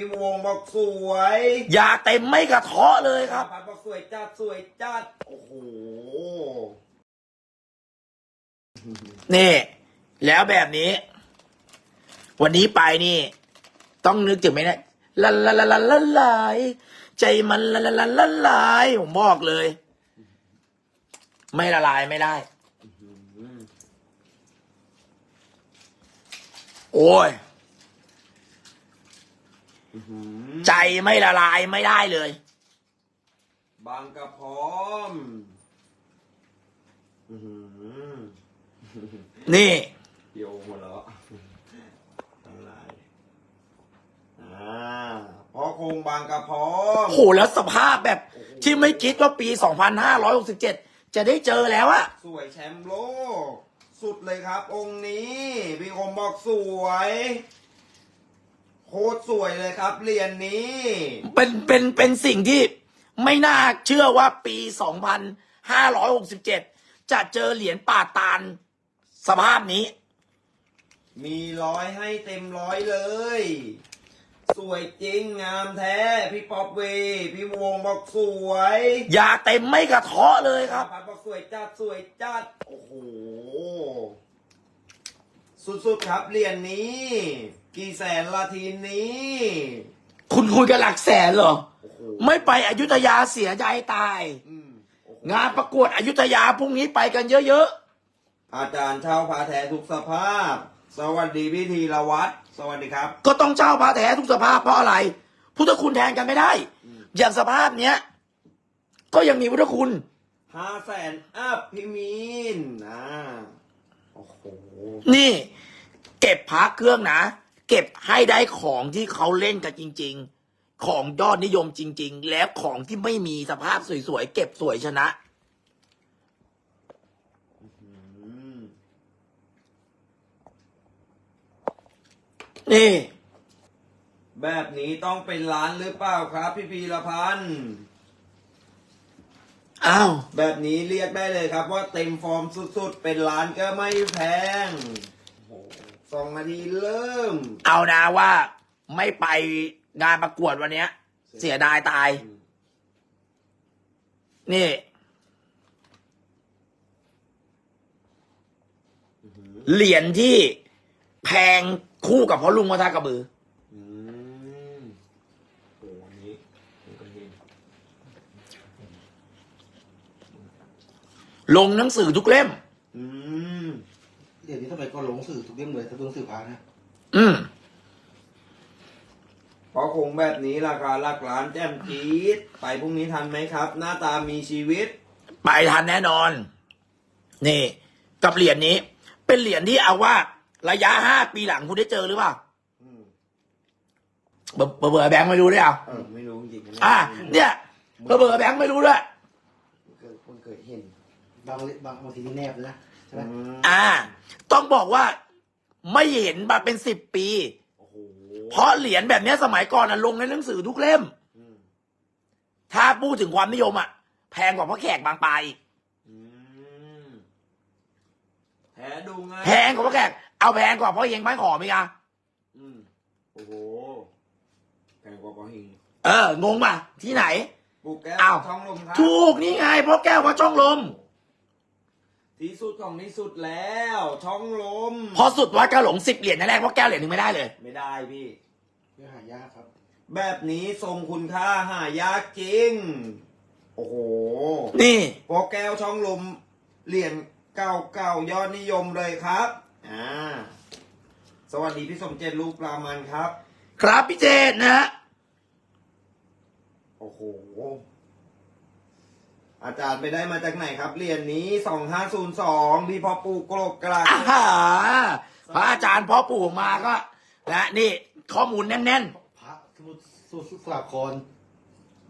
พี่วงบอกสวยยาเต็มไม่กระเทาะเลยครับ พัดบอกสวยจัดสวยจัด โอ้โห นี่ แล้วแบบนี้ วันนี้ไปนี่ ต้องนึกถึงไหมเนะละละละละละลายใจมันละละละละลายผมบอกเลย ไม่ละลายไม่ได้ โอ้ย ใจไม่ละลายไม่ได้เลย บางกระพร้อมอื้อหือนี่พี่โอหัวเราะทำลายอ่าพอคงบางกระพร้อมโหแล้วสภาพแบบที่ไม่คิดว่าปี 2567 จะได้เจอแล้วอะสวยแชมป์โลก สุดเลยครับ องค์นี้พี่คมบอกสวย โคตรสวยเลยครับเหรียญนี้ เป็นเป็นเป็นสิ่งที่ไม่น่าเชื่อว่าปี 2567 จะเจอเหรียญป่าตาลสภาพนี้ มีร้อยให้เต็มร้อยเลย สวยจริงงามแท้ พี่ป๊อปเวย์พี่วงบอกสวยยาเต็มไม่กระเทาะเลยครับ พัดบอกสวยจัดสวยจัด โอ้โห สุดๆครับเหรียญนี้ กี่แสนละทีนี้ คุณคุยกับหลักแสนเหรอ โอ้โหไม่ไปอยุธยาเสียใจตาย อืมโอ้โหงานประกวดอยุธยาพรุ่งนี้ไปกันเยอะอาจารย์เช่าพาแท้ทุกสภาพ สวัสดีพี่ธีรวัตรสวัสดีครับ ๆ ก็ต้องเจ้าพระแท้ทุกสภาพเพราะอะไร พุทธคุณแทนกันไม่ได้ อย่างสภาพเนี้ย ก็ยังมีพุทธคุณ ห้าแสนอัพพี่มีนนะโอ้โห นี่ เก็บพระเครื่องนะ เก็บให้ได้ของที่เขาเล่นกันจริง ๆ ของยอดนิยมจริง ๆ แล้วของที่ไม่มีสภาพสวยๆเก็บสวยชนะอืมนี่ แบบนี้ต้องเป็นร้านหรือเปล่าครับ พี่พีรพันธ์อ้าว แบบนี้เรียกได้เลยครับว่าเต็มฟอร์มสุดๆ เป็นร้านก็ไม่แพงโอ้โห สองนาทีเริ่ม เอานะว่าไม่ไปงานประกวดวันเนี้ย เสียดายตาย นี่เหรียญที่แพงคู่กับพ่อลุงวัฒกระบืออืมโอ้โหอันนี้ผมก็เห็นลงหนังสือทุกเล่ม อืมเดี๋ยวนี้ทำไมก็ลงสื่อทุกเรื่องเลยถ้าลงสื่อพานะอืมเพราะคงแบบนี้ราคาหลักล้านแจ่มจี๊ดไปพรุ่งนี้ทันไหมครับ หน้าตามีชีวิต ไปทันแน่นอน นี่ กับเหรียญนี้ เป็นเหรียญที่เอาว่า ระยะห้าปีหลังคุณได้เจอหรือเปล่าอืมเบอร์เบอร์แบงค์ไม่รู้ด้วยเอาเออไม่รู้จริงๆนะอะ เนี่ย เบอร์เบอร์แบงค์ไม่รู้ด้วย เกิดคนเคยเห็น บางบางบางทีนี่แนบเลยนะ ใช่ไหมอืมอ่า ต้องบอกว่าไม่เห็นมาเป็นสิบปี โอ้โหเพราะเหรียญแบบเนี้ยสมัยก่อนอะลงในหนังสือทุกเล่ม อืมถ้าพูดถึงความนิยมอะแพงกว่าพ่อแขกบางปลายอืมแพ้ดูไงแพงกว่าพ่อแขกเอาแพงกว่าพ่อเองไม้ขอไหมอะอืมโอ้โหแพงกว่าปอหิงเอองงป่ะที่ไหน ปลูกแก้วอ้าว ช่องลมครับถูกนี่ไงพ่อแก้ววัดช่องลม ที่สุดของที่สุดแล้ว ช่องลม พอสุดวัดกระหลงสิบเหรียญนั่นแรกพ่อแก้วเหรียญหนึ่งไม่ได้เลย ไม่ได้พี่เพื่อหายากครับ แบบนี้ทรงคุณค่าหายากจริง โอ้โหนี่ พอแก้วช่องลมเหรียญเก่าเก่าๆยอดนิยมเลยครับอ่าสวัสดีพี่สมเจตลูกปลามันครับ ครับพี่เจตนะฮะโอ้โห อาจารย์ไปได้มาจากไหนครับเหรียญนี้สองห้าศูนย์สองพี่พอปูกรกกระอาหาพระอาจารย์พ่อปู่มาก็นะนี่ข้อมูลแน่นพระสมุทรสุสุสาคร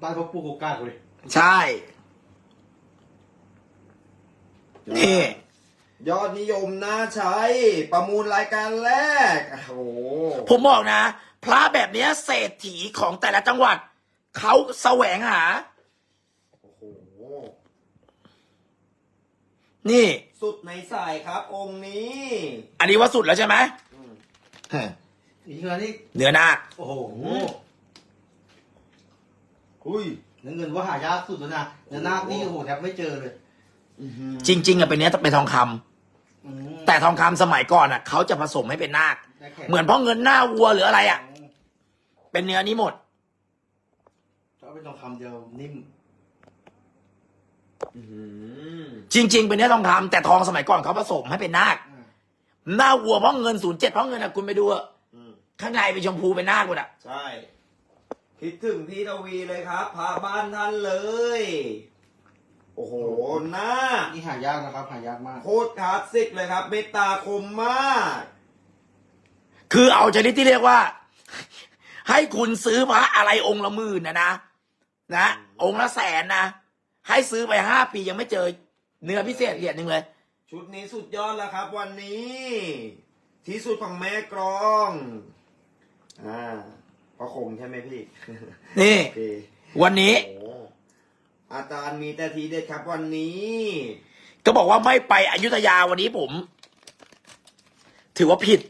บ้านพ่อปู่โกกาเลยๆ ใช่ นี่ ยอดนิยมน่าใช้ ประมูลรายการแรก โอ้โหผมบอกนะ พระแบบเนี้ยเศรษฐีของแต่ละจังหวัด เขาแสวงหา โอ้โห นี่ สุดในสายครับ องค์นี้ อันนี้ว่าสุดแล้วใช่ไหมอืมอีกเงินนี่เนื้อนาคโอ้โหอุ้ยเนื้อเงินว่าหายากสุดแล้วนะเนื้อนาคนี่โอ้โหแทบไม่เจอเลยอื้อหือจริง ๆอะเป็นเนี้ยเป็นทองคำอืมแต่ทองคำสมัยก่อนอะเขาจะผสมให้เป็นนาคได้แค่เหมือนพ่อเงินหน้าวัวหรืออะไรอะเป็นเนื้อนี้หมดก็เป็นทองคำเดียวนิ่มอื้อหือ จริง ๆ เป็นเนื้อทองคำแต่ทองสมัยก่อนเขาผสมให้เป็นนาคอ่าหน้าวัวพ่อเงินศูนย์เจ็ดพ่อเงินอะคุณไปดูอะอืมข้างในเป็นชมพูเป็นนาคหมดอะใช่ คิดถึงพี่ทวีเลยครับพาบ้านท่านเลย โอ้โหหน้านี่หายากนะครับ หายากมาก โคตรคลาสสิกเลยครับ เมตตาคมมาก คือเอาชนิดที่เรียกว่า ให้คุณซื้อพระอะไรองค์ละหมื่นนะนะนะองค์ละแสนนะ ให้ซื้อไปห้าปียังไม่เจอเนื้อพิเศษเหรียญหนึ่งเลย ชุดนี้สุดยอดแล้วครับ วันนี้ ที่สุดของแม่กรอง อ่าพระคงใช่ไหมพี่นี่ โอเควันนี้ โอ้โหอาจารย์มีแต่ทีเด็ดครับวันนี้ ก็บอกว่าไม่ไปอยุธยาวันนี้ผม ถือว่าผิด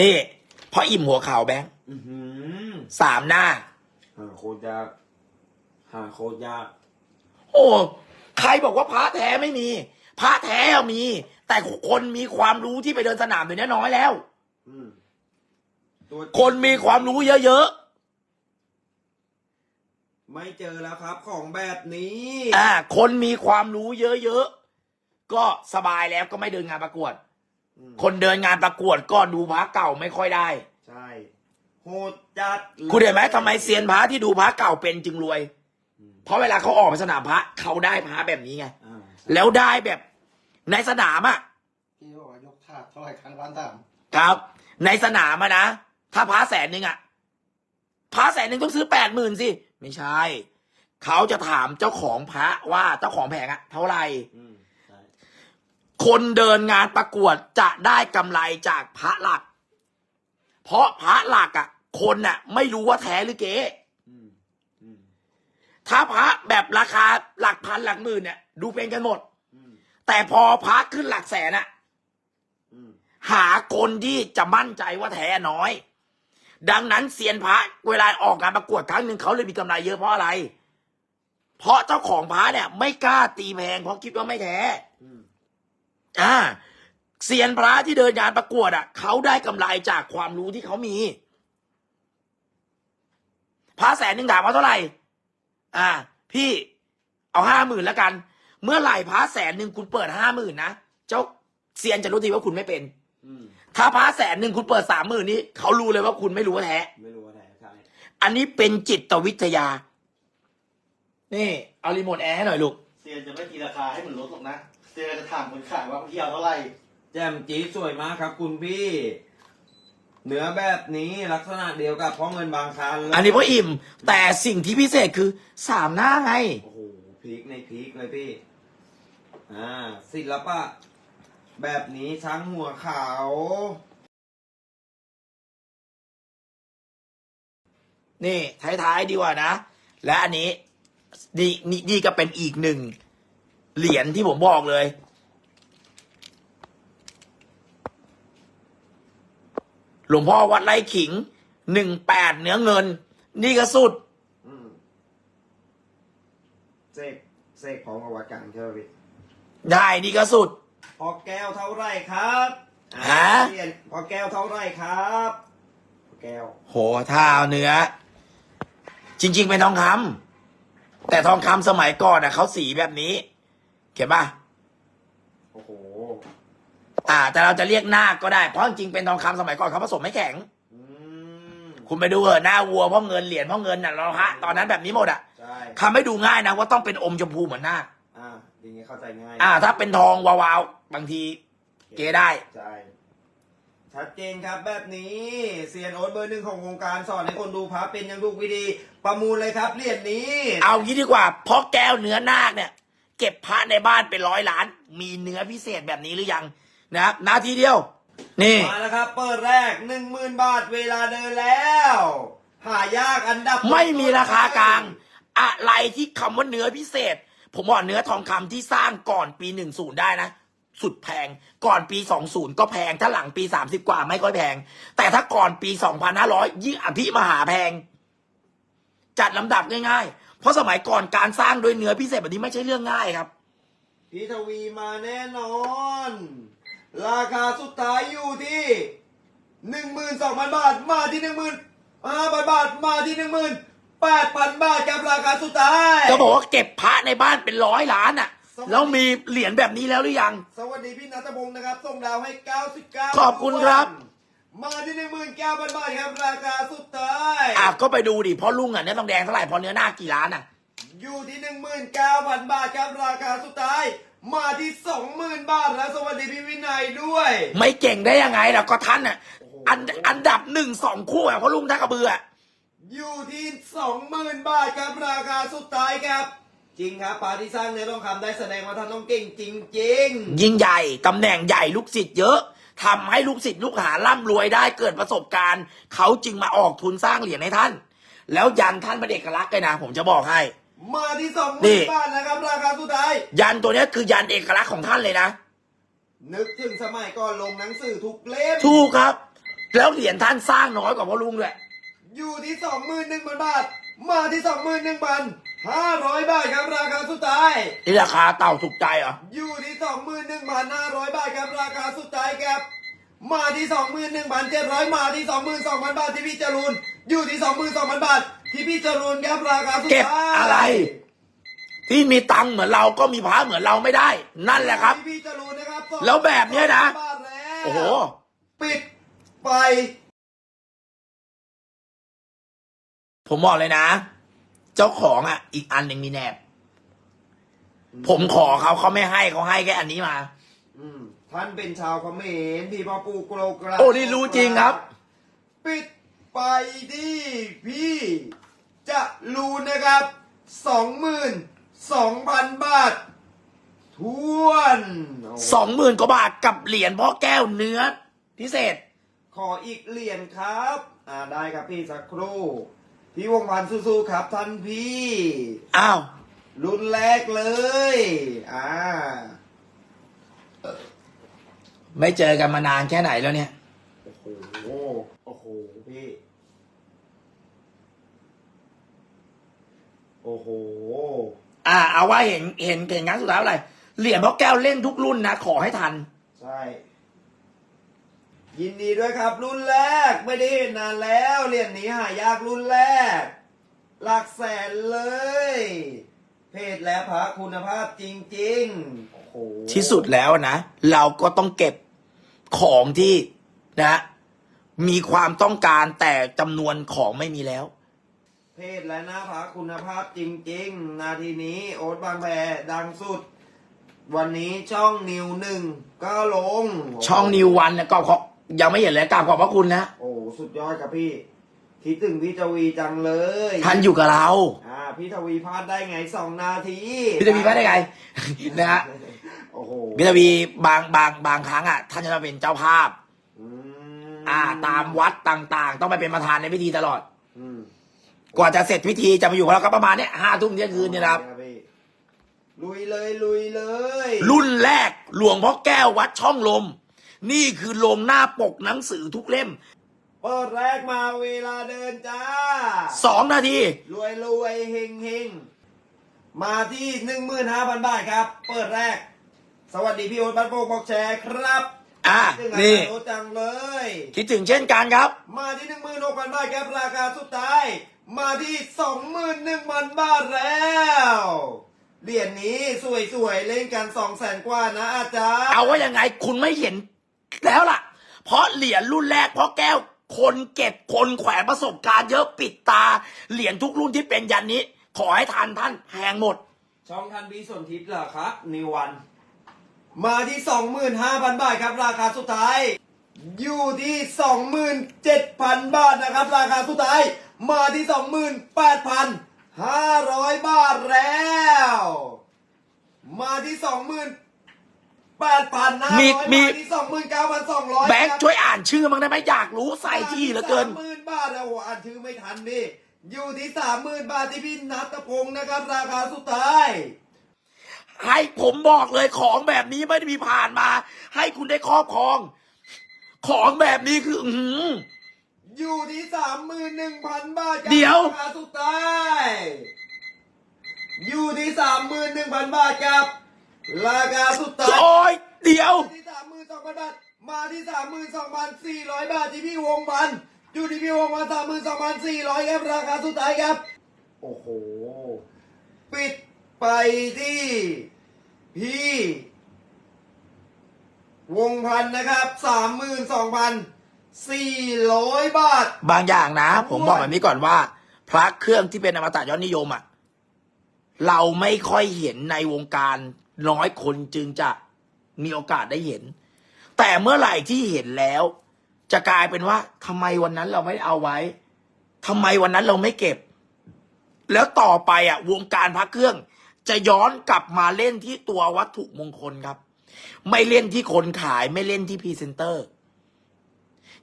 นี่เพราะอิ่มหัวข่าวแบงค์อือหือสามหน้าหาโคตรยาก หาโคตรยาก โอ้ใครบอกว่าพระแท้ไม่มี พระแท้อะมี แต่คนมีความรู้ที่ไปเดินสนามเดี๋ยวนี้น้อยแล้ว อืมตัวจริงคนมีความรู้เยอะไม่เจอแล้วครับ ของแบบนี้ ๆอ่าคนมีความรู้เยอะๆก็สบายแล้วก็ไม่เดินงานประกวด อืมคนเดินงานประกวดก็ดูพระเก่าไม่ค่อยได้ ใช่ โหดจัดลยคุณเห็นไหมทำไมเซียนพระที่ดูพระเก่าเป็นจึงรวยอืม เพราะเวลาเขาออกไปสนามพระเขาได้พระแบบนี้ไง อ่าแล้วได้แบบในสนามอะพี่บอกว่ายกถาดเท่าไหร่ครั้งล้านสามครับ ในสนามอะนะ ถ้าพระแสนหนึ่งอะพระแสนหนึ่งต้องซื้อแปดหมื่นสิ ไม่ใช่ เขาจะถามเจ้าของพระว่าเจ้าของแผงอะเท่าไหร่ อืมใช่คนเดินงานประกวดจะได้กำไรจากพระหลัก เพราะพระหลักอะคนน่ะ ไม่รู้ว่าแท้หรือเก๊อืมอืม ถ้าพระแบบราคาหลักพันหลักหมื่นเนี่ย ดูเป็นกันหมดมแต่พอพระขึ้นหลักแสนอะหาคนที่จะมั่นใจว่าแท้น้อย ดังนั้นเซียนพระเวลาออกงานประกวดครั้งหนึ่งเขาเลยมีกำไรเยอะเพราะอะไร เพราะเจ้าของพระเนี่ย ไม่กล้าตีแพงเพราะคิดว่าไม่แท้อ่าเซียนพระที่เดินงานประกวดอะเขาได้กำไรจากความรู้ที่เขามี พระแสนหนึ่งถามว่าเท่าไหร่ อ่า พี่เอาห้าหมื่นแล้วกัน เมื่อไหร่พระแสนหนึ่งคุณเปิดห้าหมื่นนะเจ้าเซียนจะรู้ทีว่าคุณไม่เป็นอืมถ้าพระแสนหนึ่งคุณเปิดสามหมื่นนี้เขารู้เลยว่าคุณไม่รู้ว่าแท้ไม่รู้ว่าไหนใช่อันนี้เป็นจิตวิทยา นี่เอารีโมทแอร์ให้หน่อยลูกเซียนจะไม่ตีราคาให้มันลดหรอกนะเซียนจะถามคนขายว่าพี่เอาเท่าไหร่แจ่มจี๊ดสวยมากครับ คุณพี่ เนื้อแบบนี้ลักษณะเดียวกับพ่อเงินบางครั้งเลยอันนี้เพราะอิ่ม แต่สิ่งที่พิเศษคือสามหน้าไง โอ้โหพีคในพีคเลยพี่อ่าศิลปะ แบบนี้ช้างหัวขาวนี่ท้ายๆดีกว่านะ และอันนี้นี่นี่นี่ก็เป็นอีกหนึ่งเหรียญที่ผมบอกเลย หลวงพ่อวัดไร่ขิงหนึ่งแปดเนื้อเงิน นี่ก็สุดอืมเสกเสกพร้อมกับวัดกลางใช่ไหมพี่ได้นี่ก็สุด พอแก้วเท่าไหรครับอ่าฮะเรียนพอแก้วเท่าไหรครับพอแก้วโหถ้าเอาเนื้อ จริง ๆ เป็นทองคำแต่ทองคำสมัยก่อนอะเขาสีแบบนี้ เขียนป่ะโอ้โห อ่า แต่เราจะเรียกนาคก็ได้เพราะจริงๆเป็นทองคำสมัยก่อนเขาผสมไม่แข็งอืมคุณไปดูเถอะหน้าวัวพ่อเงินเหรียญพ่อเงินน่ะเราฮะตอนนั้นแบบนี้หมดอะใช่ทำให้ดูง่ายนะว่าต้องเป็นอมชมพูเหมือนนาคอ่าอย่างนี้เข้าใจง่ายอ่า ถ้าเป็นทองวาวๆบางทีเกได้ใช่ชัดเจนครับแบบนี้เซียนโอ๊ตเบอร์หนึ่งของวงการสอนให้คนดูพระเป็นอยังถูกวิธีประมูลเลยครับเหรียญนี้ เอางี้ดีกว่าเพราะแก้วเนื้อนาคเนี่ย เก็บพระในบ้านเป็นร้อยล้าน มีเนื้อพิเศษแบบนี้หรือยัง นะครับนาทีเดียว นี่ มาแล้วครับ เปิดแรกหนึ่งหมื่นบาทเวลาเดินแล้ว หายากอันดับไม่มีราคากลาง อะไรที่คำว่าเนื้อพิเศษ ผมบอกเนื้อทองคำที่สร้างก่อนปีหนึ่งศูนย์ได้นะ สุดแพงก่อนปีสองศูนย์ก็แพงถ้าหลังปีสามสิบกว่าไม่ค่อยแพง แต่ถ้าก่อนปีสองพันห้าร้อยยิ่งอภิมหาแพง จัดลำดับง่ายๆ เพราะสมัยก่อนการสร้างโดยเนื้อพิเศษแบบนี้ไม่ใช่เรื่องง่ายครับพี่ทวีมาแน่นอน ราคาสุดท้ายอยู่ที่หนึ่งหมื่นสองพันบาทมาที่หนึ่งหมื่นห้าพันบาทมาที่หนึ่งหมื่นแปดพันบาทครับราคาสุดท้ายก็บอกว่าเก็บพระในบ้านเป็นร้อยล้านอะ สวัสดี แล้วมีเหรียญแบบนี้แล้วหรือยัง สวัสดีพี่นัทพงศ์นะครับส่งดาวให้99ขอบคุณครับ มาที่หนึ่งหมื่นเก้าพันบาทครับราคาสุดท้าย อะก็ไปดูดิเพราะลุงอะเนื้อทองแดงเท่าไหร่เพอเนื้อหน้ากี่ล้านอะ อยู่ที่หนึ่งหมื่นเก้าพันบาทครับราคาสุดท้าย มาที่สองหมื่นบาทแล้วสวัสดีพี่วินัยด้วย ไม่เก่งได้ยังไงล่ะก็ท่านอะอันอันดับหนึ่งสองคู่อะเพราะลุงท่ากระเบืออะอยู่ที่สองหมื่นบาทครับราคาสุดท้ายครับ จริงครับปาที่สร้างเนื้อทองคำได้แสดงว่าท่านต้องเก่งจริงยิ่งใหญ่ตำแหน่งใหญ่ลูกศิษย์เยอะทำให้ลูกศิษย์ลูกหาร่ำรวยได้เกิดประสบการณ์ เขาจึงมาออกทุนสร้างเหรียญให้ท่าน แล้วยันท่านเป็นเอกลักษณ์เลยนะ ผมจะบอกให้ๆ มาที่สองหนี่ มื่นบาทนะครับราคาสุดท้าย ยันตัวเนี้ยคือยันเอกลักษณ์ของท่านเลยนะ นึกถึงสมัยก่อนลงหนังสือทุกเล่มถูกครับ แล้วเหรียญท่านสร้างน้อยกว่าพ่อลุงด้วย อยู่ที่สองหมื่นหนึ่งพันบาท มาที่สองหมื่นหนึ่งพันห้าร้อยบาทครับราคาสุดท้าย นี่ราคาเต่าถูกใจเหรอ อยู่ที่สองหมื่นหนึ่งพันห้าร้อยบาทครับราคาสุดท้ายครับ มาที่สองหมื่นหนึ่งพันเจ็ดร้อยมาที่สองหมื่นสองพันบาทที่พี่จรูนอยู่ที่สองหมื่นสองพันบาท ที่พี่จรูนครับราคาสุดท้ายเก็บอะไร ที่มีตังค์เหมือนเราก็มีพระเหมือนเราไม่ได้ นั่นแหละครับ ที่พี่จรูนนะครับแล้วแบบเนี้ยนะ บาทแล้วโอ้โห ปิดไป ผมบอกเลยนะ เจ้าของอะ อีกอันหนึ่งมีแนบ ผมขอเขาเขาไม่ให้เขาให้แค่อันนี้มา อืม ท่านเป็นชาวเขมรพี่พ่อปู่โกรกราโอ้นี่รู้จริงครับ ปิดไปที่พี่ จะรู้นะครับสองหมื่นสองพันบาททวนโอ้สองหมื่นกว่าบาทกับเหรียญพ่อแก้วเนื้อพิเศษ ขออีกเหรียญครับ อ่าได้ครับพี่สักครู่พี่วงพันธ์สู้ๆครับท่านพี่อ้าว รุ่นแรกเลย อ่า ไม่เจอกันมานานแค่ไหนแล้วเนี่ย โอ้โห โอ้โห พี่ โอ้โห อ่า เอาว่าเห็นเห็นเห็นงานสุดท้ายอะไรเหรียญพ่อแก้วเล่นทุกรุ่นนะ ขอให้ทัน ใช่ ยินดีด้วยครับรุ่นแรก ไม่ได้เห็นนานแล้วเหรียญนี้หายากรุ่นแรก หลักแสนเลย เพศและพระคุณภาพจริง ๆ โอ้โห ที่สุดแล้วนะ เราก็ต้องเก็บ ของที่นะมีความต้องการแต่จำนวนของไม่มีแล้ว เพศและหน้าพระคุณภาพจริงๆ นาทีนี้โอ๊ตบางแพดังสุด วันนี้ช่องนิวหนึ่งก็ลงช่องนิววันเนี่ยก็ขอยังไม่เห็นเลยกราบขอบพระคุณนะ โอ้สุดยอดครับพี่ คิดถึงพี่ทวีจังเลยท่านอยู่กับเรา อ่าพี่ทวีพลาดได้ไงสองนาทีพี่จะมีพระได้ไง นะฮะ โอ้โหพี่จะมีบางบางบางครั้งอะท่านจะมาเป็นเจ้าภาพ อืมอ่า ตามวัดต่างๆ ต้องไปเป็นประธานในพิธีตลอด อืมกว่าจะเสร็จพิธีจะมาอยู่กับเราก็ประมาณเนี้ยห้าทุ่มเที่ยงคืนเนี่ยนะครับ พี่ลุยเลยลุยเลยรุ่นแรกหลวงพ่อแก้ววัดช่องลม นี่คือลงหน้าปกหนังสือทุกเล่มเปิดแรกมาเวลาเดินจ้า สองนาที รวยรวยเฮงเฮงมาที่หนึ่งหมื่นห้าพันบาทครับ เปิดแรก สวัสดีพี่โอ๊ตบัตโปกบอกแชร์ครับอะซึ่งนี่ โอ๊ตจังเลย คิดถึงเช่นกันครับ มาที่หนึ่งหมื่นหกพันบาทครับราคาสุดท้าย มาที่สองหมื่นหนึ่งพันบาทแล้วเหรียญนี้สวยๆ เล่นกันสองแสนกว่านะอาจารย์เอาว่ายังไงคุณไม่เห็นแล้วล่ะ เพราะเหรียญรุ่นแรกเพราะแก้วคนเก็บคนแขวนประสบการณ์เยอะปิดตา เหรียญทุกรุ่นที่เป็นยันนี้ ขอให้ทันท่านแพงหมด ช่องทันบีสนทิพย์เหรอครับนิวัน มาที่สองหมื่นห้าพันบาทครับ ราคาสุดท้าย อยู่ที่สองหมื่นเจ็ดพันบาทนะครับ ราคาสุดท้าย มาที่สองหมื่นแปดพันห้าร้อยบาทแล้ว มาที่สองหมื่นแปดพันห้ามีร้อยมี มาที่สองหมื่นเก้าพันสองร้อยแบงค์ช่วยอ่านชื่อมั้างได้ไหมอยากรู้ใส่ที่เหลือเกินหมื่นบาทนะโอ้โหอ่านชื่อไม่ทันดิอยู่ที่สามหมื่นบาทที่พี่นัทพงศ์นะครับ ราคาสุดท้าย ให้ผมบอกเลยของแบบนี้ไม่ได้มีผ่านมา ให้คุณได้ครอบครอง ของแบบนี้คือ อือหืออยู่ที่สามหมื่นหนึ่งพันบาทครับเดี๋ยว ราคาสุดท้ายอยู่ที่สามหมื่นหนึ่งพันบาทครับราคาสุดท้าย โอ้ยเดี๋ยว ที่สามหมื่นสองพันบาท มาที่สามหมื่นสองพันสี่ร้อยบาทที่พี่วงพันอยู่ที่พี่วงพันสามหมื่นสองพันสี่ร้อยครับราคาสุดท้ายครับ โอ้โห ปิด ไปที่พี่วงพันนะครับสามหมื่นสองพันสี่ร้อยบาท บางอย่างนะ ผมบอกแบบนี้ก่อนว่า พระเครื่องที่เป็นอมตะยอดนิยมอะ เราไม่ค่อยเห็นในวงการน้อยคนจึงจะมีโอกาสได้เห็น แต่เมื่อไหร่ที่เห็นแล้ว จะกลายเป็นว่าทำไมวันนั้นเราไม่เอาไว้ทำไมวันนั้นเราไม่เก็บ แล้วต่อไปอะ วงการพระเครื่อง จะย้อนกลับมาเล่นที่ตัววัตถุมงคลครับ ไม่เล่นที่คนขายไม่เล่นที่พรีเซนเตอร์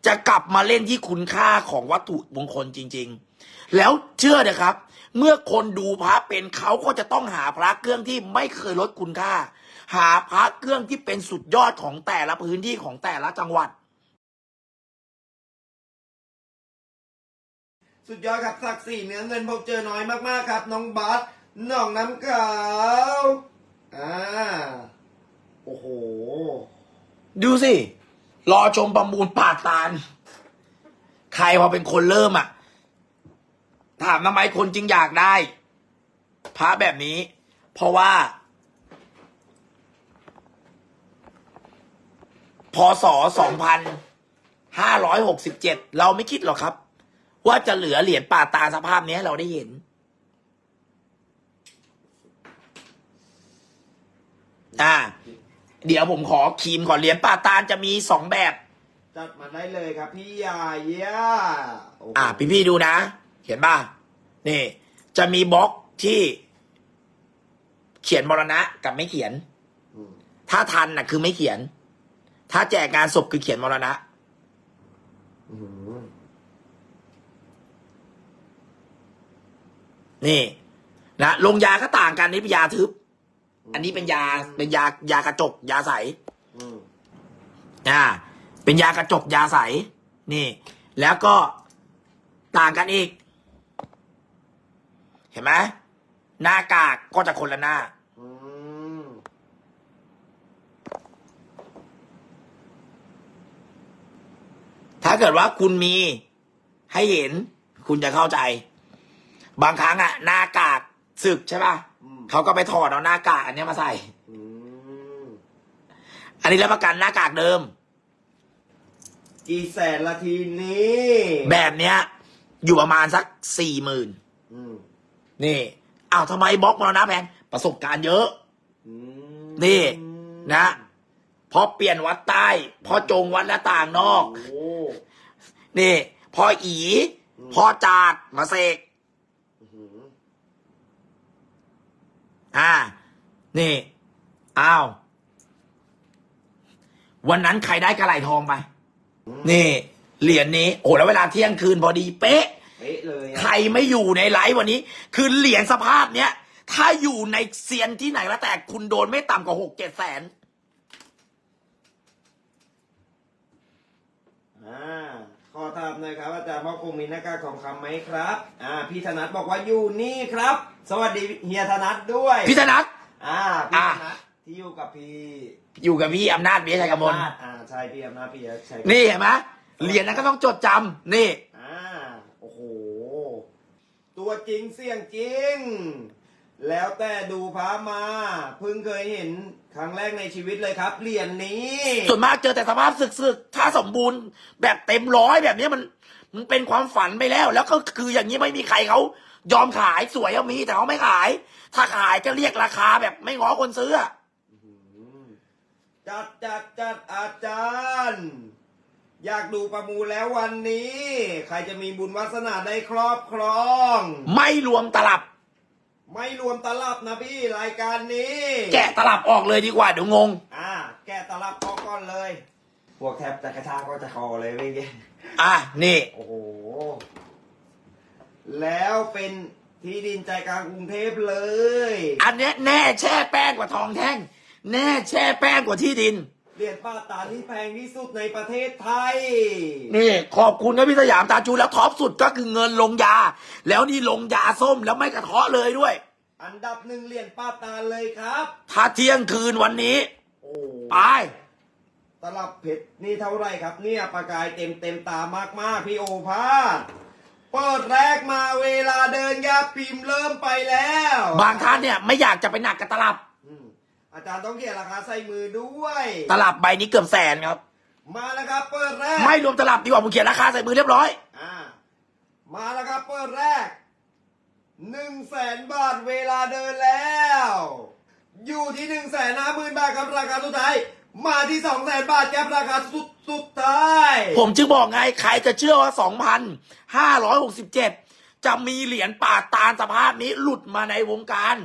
จะกลับมาเล่นที่คุณค่าของวัตถุมงคลจริง ๆ แล้วเชื่อเถอะครับ เมื่อคนดูพระเป็นเขาก็จะต้องหาพระเครื่องที่ไม่เคยลดคุณค่า หาพระเครื่องที่เป็นสุดยอดของแต่ละพื้นที่ของแต่ละจังหวัดสุดยอดครับศักดิ์ศรีเนื้อเงินพบเจอน้อยมากๆครับ น้องบัส น้องน้ำขาวอ่าโอ้โห ดูสิ รอชมประมูลป่าตาล ใครพอเป็นคนเริ่มอะ ถามทำไมคนจึงอยากได้พระแบบนี้ เพราะว่า พศสองพันห้าร้อยหกสิบเจ็ดเราไม่คิดหรอกครับ ว่าจะเหลือเหรียญป่าตาลสภาพนี้เราได้เห็น อ่า เดี๋ยวผมขอครีมก่อนเหรียญป่าตาลจะมีสองแบบ จัดมาได้เลยครับพี่ยาเย่าโโหอ่าพี่ๆดูนะ เห็นป่ะนี่ จะมีบล็อกที่ เขียนมรณะกับไม่เขียน อืมถ้าทันน่ะคือไม่เขียน ถ้าแจกงานศพคือเขียนมรณะ อื้อหือนี่ นะลงยาก็ต่างกันนี่เป็นยาทึบ อันนี้เป็นยาเป็นยายากระจก ยาใสอืมอ่า เป็นยากระจกยาใส นี่ แล้วก็ต่างกันอีก เห็นไหมหน้ากากก็จะคนละหน้าอืมถ้าเกิดว่าคุณมีให้เห็น คุณจะเข้าใจ บางครั้งอะหน้ากาก ศึกใช่ป่ะอืม เขาก็ไปถอดเอาหน้ากากอันเนี้ยมาใส่ อืมอันนี้รับประกันหน้ากากเดิม กี่แสนละทีนี้แบบเนี้ย อยู่ประมาณสักสี่หมื่นอืมนี่อ้าวทำไมบล็อกมรณะแพงประสบการณ์เยอะ อืมนี่นะ พอเปลี่ยนวัดใต้ พอจงวัดหน้าต่างนอก โอ้ นี่ พออี พอจาดมาเสก อื้อหือ อ่า นี่ อ้าว วันนั้นใครได้กระไหลทองไป นี่ เหรียญนี้ โอ้แล้วเวลาเที่ยงคืนพอดีเป๊ะ เป๊ะเลยอะใครไม่อยู่ในไลฟ์วันนี้ คือเหรียญสภาพเนี้ย ถ้าอยู่ในเซียนที่ไหนแล้วแต่คุณโดนไม่ต่ำกว่าหกเจ็ดแสน อ่า ขอถามหน่อยครับอาจารย์พ่อคงมีหน้ากากทองคำไหมครับ อ่า พี่ธนัทบอกว่าอยู่นี่ครับ สวัสดีเฮียธนัทด้วยพิธนัทอ่า พี่อ่าธนัทที่อยู่กับพี่ อยู่กับพี่อำนาจเบียชัยกมลอ่า ใช่พี่อำนาจพี่ใช่นี่เห็นไหมเหรียญนั้นก็ต้องจดจำนี่ อ่า โอ้โห ตัวจริงเสียงจริง แล้วแต่ดูพระมา เพิ่งเคยเห็น ครั้งแรกในชีวิตเลยครับ เหรียญนี้ ส่วนมากเจอแต่สภาพสึกๆถ้าสมบูรณ์แบบเต็มร้อยแบบนี้มัน มันเป็นความฝันไปแล้ว แล้วก็คืออย่างนี้ไม่มีใครเขายอมขายสวยเอามีแต่เขาไม่ขาย ถ้าขายก็เรียกราคาแบบไม่ง้อคนซื้ออะจัดจัดจัดอาจารย์ อยากดูประมูลแล้ววันนี้ ใครจะมีบุญวาสนาได้ครอบครอง ไม่รวมตลับ ไม่รวมตลับนะพี่รายการนี้ แกะตลับออกเลยดีกว่าเดี๋ยวงง อ่า แกะตลับออกก่อนเลย พวกแทบจะกระชากก็จะคอเลยไม่เงี้ยอะนี่ โอ้โห แล้วเป็นที่ดินใจกลางกรุงเทพเลย อันเนี้ยแน่แช่แป้งกว่าทองแท่ง แน่แช่แป้งกว่าที่ดิน เหรียญป้าตาที่แพงที่สุดในประเทศไทย นี่ ขอบคุณนะพี่สยามตาจูแล้วท็อปสุดก็คือเงินลงยา แล้วนี่ลงยาส้มแล้วไม่กระเทาะเลยด้วย อันดับหนึ่งเหรียญป้าตาเลยครับถ้าเที่ยงคืนวันนี้ โอ้ไปตลับเพชรนี่เท่าไหรครับ เนี่ยประกายเต็มเต็มตามากๆพี่โอภาสเปิดแรกมาเวลาเดินยาพิมพ์เริ่มไปแล้ว บางท่านเนี่ยไม่อยากจะไปหนักกับตลับ อืมอาจารย์ต้องเขียนราคาใส่มือด้วย ตลับใบนี้เกือบแสนครับ มาแล้วครับเปิดแรก ไม่รวมตลับดีกว่าผมเขียนราคาใส่มือเรียบร้อย อ่า มาแล้วครับเปิดแรกหนึ่งแสนบาทเวลาเดินแล้ว อยู่ที่หนึ่งแสนห้าหมื่นบาทครับราคาสุดท้าย มาที่สองแสนบาทครับราคาสุดสุดท้าย ผมจึงบอกไงใครจะเชื่อว่า2,567จะมีเหรียญป่าตาลสภาพนี้หลุดมาในวงการ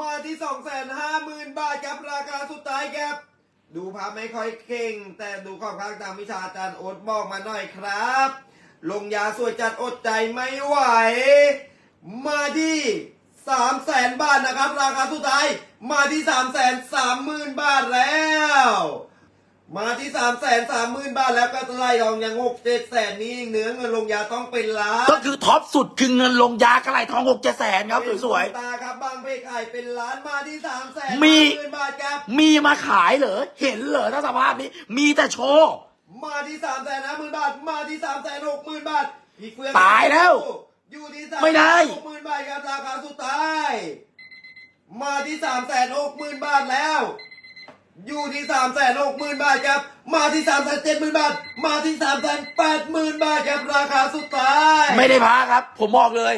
มาที่สองแสนห้าหมื่นบาทครับราคาสุดท้ายครับ ดูภาพไม่ค่อยเก่ง แต่ดูข้อข้างตามวิชาอาจารย์โอ๊ตบอกมาหน่อยครับ ลงยาสวยจัดอดใจไม่ไหว มาที่สามแสนบาทนะครับ ราคาสุดท้าย มาที่สามแสนสามหมื่นบาทแล้ว มาที่สามแสนสามหมื่นบาทแล้วก็ไล่ทองยังหกเจ็ดแสนนี้เนื้อเงินลงยาต้องเป็นล้านก็คือท็อปสุดคือเงินลงยากระไหลทองหกเจ็ดแสนครับสวยตาครับบางเพขายเป็นล้านมาที่สามแสนมีหมื่นบาทครับๆมีมาขายเหรอเห็นเหรอถ้าสภาพนี้ มีแต่โชว์มาที่สามแสนห้าหมื่นบาท มาที่สามแสนหกหมื่นบาทพี่เฟืองตายแล้ว อยู่ที่สามไม่ได้หกหมื่นบาทครับราคาสุดท้าย มาที่สามแสนหกหมื่นบาทแล้ว อยู่ที่สามแสนหกหมื่นบาทครับ มาที่สามแสนเจ็ดหมื่นบาท มาที่สามแสนแปดหมื่นบาทครับราคาสุดท้าย ไม่ได้พักครับ ผมบอกเลย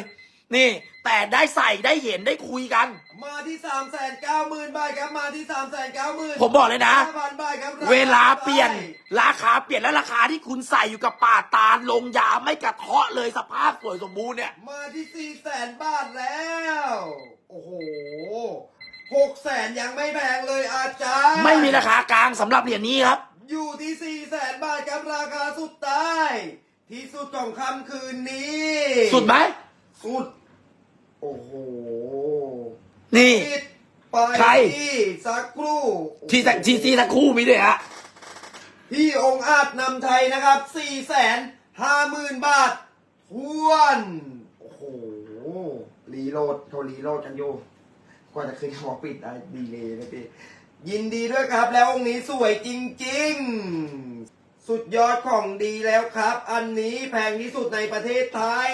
นี่ แต่ได้ใส่ได้เห็นได้คุยกัน มาที่สามแสนเก้าหมื่นบาทครับ มาที่สามแสนเก้าหมื่นผมบอกเลยนะพันบาทครับรคเวลาเปลี่ยนสุดท้ราคาเปลี่ยนแล้วราคาที่คุณใส่อยู่กับป่าตาลลงยาไม่กระเทาะเลยสภาพสวยสมบูรณ์เนี่ย มาที่สี่แสนบาทแล้ว โอ้โห หกแสนยังไม่แพงเลยอาจารย์ไม่มีราคากลางสำหรับเหรียญนี้ครับ อยู่ที่สี่แสนบาทครับราคาสุดท้าย ที่สุดของค่ำคืนนี้ สุดไหมสุด โอ้โหนี่ ปิดไปใคร ที่สักครู่ที่ที่ที่ที่ทั้งคู่มีด้วยฮะพี่องค์อาจนำไทยนะครับสี่แสนห้าหมื่นบาททวน โอ้โหรีโหลดเขารีโหลดกันอยู่ กว่าจะขึ้นคำว่าปิดได้ดีเลยนะพี่ยินดีด้วยครับ แล้วองค์นี้สวยจริง ๆ สุดยอดของดีแล้วครับ อันนี้แพงที่สุดในประเทศไทย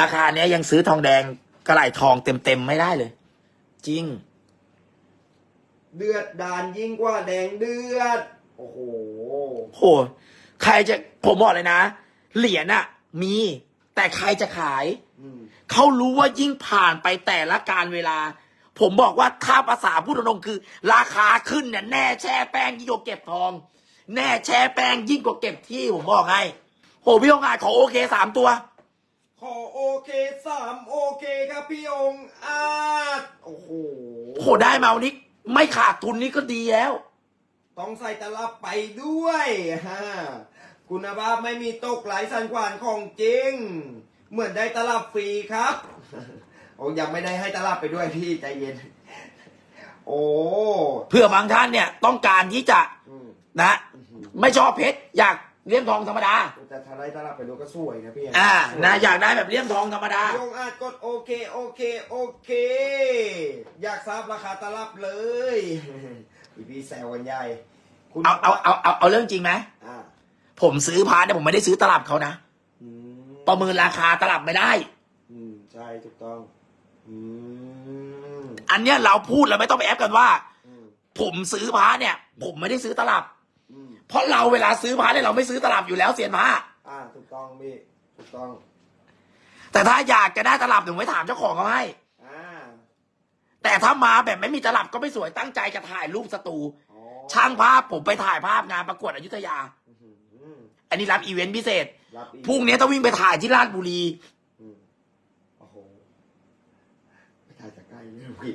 ราคาเนี้ยยังซื้อทองแดงกระไหล่ทองเต็มๆไม่ได้เลย จริง เดือดดานยิ่งกว่าแดงเดือด โอ้โห โห ใครจะผมบอกเลยนะ เหรียญอะมี แต่ใครจะขาย อืม เขารู้ว่ายิ่งผ่านไปแต่ละการเวลา ผมบอกว่าถ้าภาษาพูดตรงๆคือ ราคาขึ้นเนี่ยแน่แช่แป้งยิ่งกว่าเก็บทอง แน่แช่แป้งยิ่งกว่าเก็บที่ผมบอกให้โหพี่องค์อาจขอโอเคสามตัว ขอโอเคสามโอเคครับพี่องค์อาจโอ้โหโหได้มาวันนี้ไม่ขาดทุนนี่ก็ดีแล้ว ต้องใส่ตลับไปด้วยฮะคุณภาพไม่มีตกไหลสันขวานของจริง เหมือนได้ตลับฟรีครับ โอ้ยังไม่ได้ให้ตลับไปด้วยพี่ใจเย็น โอ้เพื่อบางท่านเนี่ยต้องการที่จะอืมนะไม่ชอบเพชรอยากเลี่ยมทองธรรมดา แต่ถ้าได้ตลับไปด้วยก็สวยนะพี่อ่านะอยากได้แบบเลี่ยมทองธรรมดา ยงอาจกดโอเคโอเคโอเค อยากทราบราคาตลับเลยพี่พี่แซวกันใหญ่คุณเอาเอาเอาเอาเอาเรื่องจริงไหมอ่าผมซื้อพาร์ทเนี่ยผมไม่ได้ซื้อตลับเขานะ อืมประเมินราคาตลับไม่ได้ อืมใช่ถูกต้อง อืมอันเนี้ยเราพูดเราไม่ต้องไปแอปกันว่าอืมผมซื้อพาร์ทเนี่ย ผมไม่ได้ซื้อตลับอืมเพราะเราเวลาซื้อพาร์ทเนี่ยเราไม่ซื้อตลับอยู่แล้วเสียนพาอ่าถูกต้องพี่ถูกต้อง แต่ถ้าอยากจะได้ตลับถึงไว้ถามเจ้าของเขาให้อ่าแต่ถ้ามาแบบไม่มีตลับก็ไม่สวยตั้งใจจะถ่ายรูปสตูอ๋อช่างภาพผมไปถ่ายภาพงานประกวดอยุธยาอื้อหืออันนี้รับอีเวนต์พิเศษรับอีกพรุ่งนี้ต้องวิ่งไปถ่ายที่ราชบุรี อืมโอ้โหไปถ่ายจากใกล้เลย พี่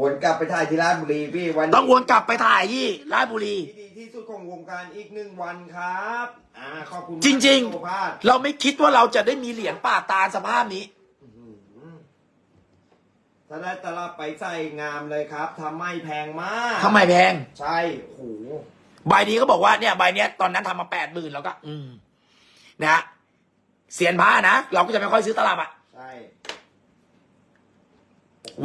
วนกลับไปถ่ายที่ราชบุรีพี่วันนี้ต้องวนกลับไปถ่ายที่ราชบุรี ที่ดีที่สุดของวงการอีกหนึ่งวันครับอ่าขอบคุณมากจริงโอภาสๆเราไม่คิดว่าเราจะได้มีเหรียญป่าตาลสภาพนี้อื้อหือสถ้าได้ตลับไปใส่งามเลยครับทำไม่แพงมากทำไมแพง ใช่โอ้โหใบนี้ก็บอกว่าเนี่ยใบเนี้ยตอนนั้นทำมาแปดหมื่นแล้วก็ อืมนะฮะเสียนผ้านะ เราก็จะไม่ค่อยซื้อตลับอะ ใช่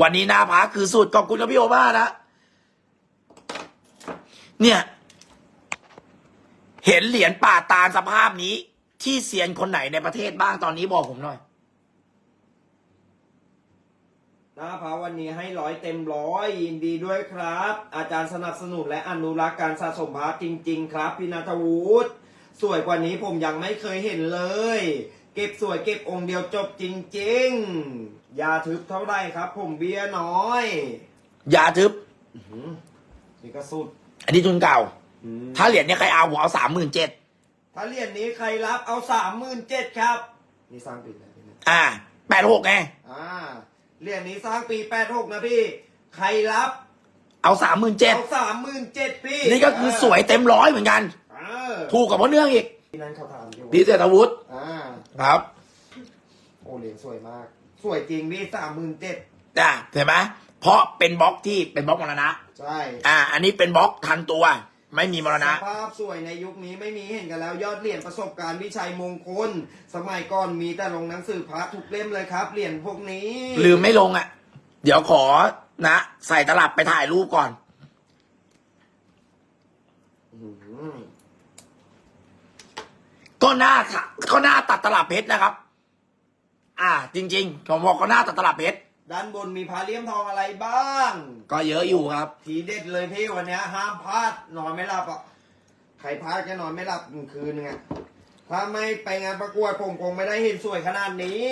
วันนี้หนาผาคือสุดขอบคุณครับพี่โอบ้านะ เนี่ย เห็นเหรียญป่าตาลสภาพนี้ ที่เซียนคนไหนในประเทศบ้างตอนนี้บอกผมหน่อยหน้าพาวันนี้ให้ร้อยเต็มร้อยยินดีด้วยครับ อาจารย์สนับสนุนและอนุรักษ์การสะสมพระจริง ๆ ครับพี่นัทวุฒิสวยกว่านี้ผมยังไม่เคยเห็นเลย เก็บสวยเก็บองค์เดียวจบจริงๆ อยาทึบเท่าไหรครับ ผมเบียร์น้อยยาทึบ อื้อหือนี่ก็สุดอันนี้ทุนเก่า อืมถ้าเหรียญเนี่ยใครเอาผมเอาสามหมื่นเจ็ดถ้าเหรียญนี้ใครรับเอาสามหมื่นเจ็ดครับ นี่สร้างปีอะไรเนี่ยอ่าแปดหกไง อ่าเหรียญนี้สร้างปีแปดหกนะพี่ ใครรับเอาสามหมื่นเจ็ดเอาสามหมื่นเจ็ดพี่นี่ก็คือสวยเต็มร้อยเหมือนกัน เออถูกกับพ่อเนื่องอีก พี่นั่นเขาถามอยู่พี่เศรษฐวุฒิอ่าครับ โอเหรียญสวยมาก สวยจริงพี่สามหมื่นเจ็ดอ่าเห็นไหมเพราะเป็นบล็อกที่เป็นบล็อกมรณะ ใช่อ่า อันนี้เป็นบล็อกทันตัว ไม่มีมรณะสภาพสวยในยุคนี้ไม่มีเห็นกันแล้ว ยอดเหรียญประสบการณ์วิชัยมงคล สมัยก่อนมีแต่ลงหนังสือพระทุกเล่มเลยครับ เหรียญพวกนี้ ลืมไม่ลงอะ เดี๋ยวขอนะ ใส่ตลับไปถ่ายรูปก่อน อื้อหือ ก็หน้าก็หน้าตัดตลับเพชรนะครับ อ่า จริงๆผมบอกก็หน้าตัดตลับเพชรด้านบนมีพาเลี่ยมทองอะไรบ้าง ก็เยอะอยู่ครับ ทีเด็ดเลยพี่วันเนี้ยห้ามพลาดนอนไม่หลับอะใครพลาดก็นอนไม่หลับหนึ่งคืนนึงอะถ้าไม่ไปงานประกวดผมคงไม่ได้เห็นสวยขนาดนี้